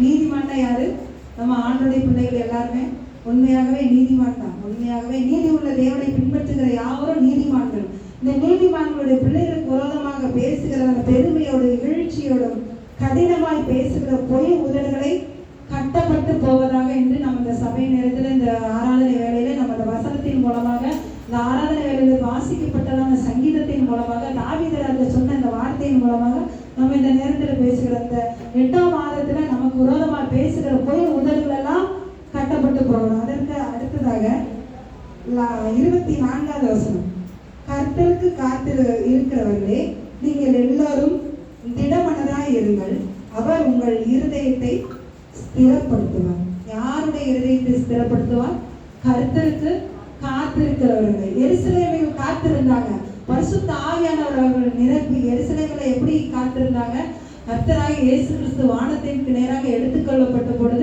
நீதிமான்னா யாரு? நம்ம ஆண்டுடைய பிள்ளைகள் எல்லாருமே உண்மையாகவே நீதிமான் தான் உண்மையாகவே நீதி உள்ள தேவனை பின்பற்றுகிற யாவரும் நீதிமான்கள். இந்த நீதிமான்களுடைய பிள்ளைகளுக்கு விரோதமாக பேசுகிற அந்த பெருமையோடு இகழ்ச்சியோடும் கடினமாய் பேசுகிற பொய் உதடுகளை கட்டப்பட்டு போவதாக என்று நம்ம இந்த சபை நேரத்தில் இந்த ஆராதனை வேலையில நம்ம இந்த வசனத்தின் மூலமாக இந்த ஆராதனை வேலையில் வாசிக்கப்பட்டதான சங்கீதத்தின் மூலமாக தாவிதர் அந்த சொன்ன இந்த வார்த்தையின் மூலமாக நம்ம இந்த நேரம் மாதத்துல பேசுகிற பொய் உதடுகள் எல்லாம் கட்டப்பட்டு போகணும் அதற்கு அடுத்ததாக இருபத்தி நான்காவது வசனம். கர்த்தருக்கு காத்து இருக்கிறவர்களே நீங்கள் எல்லாரும் திடமனதாய் இருங்கள். அவர் உங்கள் இருதயத்தை ஸ்திரப்படுத்துவார். யாருடைய இருதயத்தை ஸ்திரப்படுத்துவார்? கர்த்தருக்கு காத்திருக்கிறவர்கள். எருசலேமில் காத்திருந்தாங்க. பரிசுத்த ஆவியானவர் அவர்கள் நிரப்பி எருசலேமில் எப்படி காத்திருந்தாங்க? கர்த்தராக இயேசு கிறிஸ்து வானத்திற்கு நேராக எடுத்துக்கொள்ளப்பட்ட பொழுது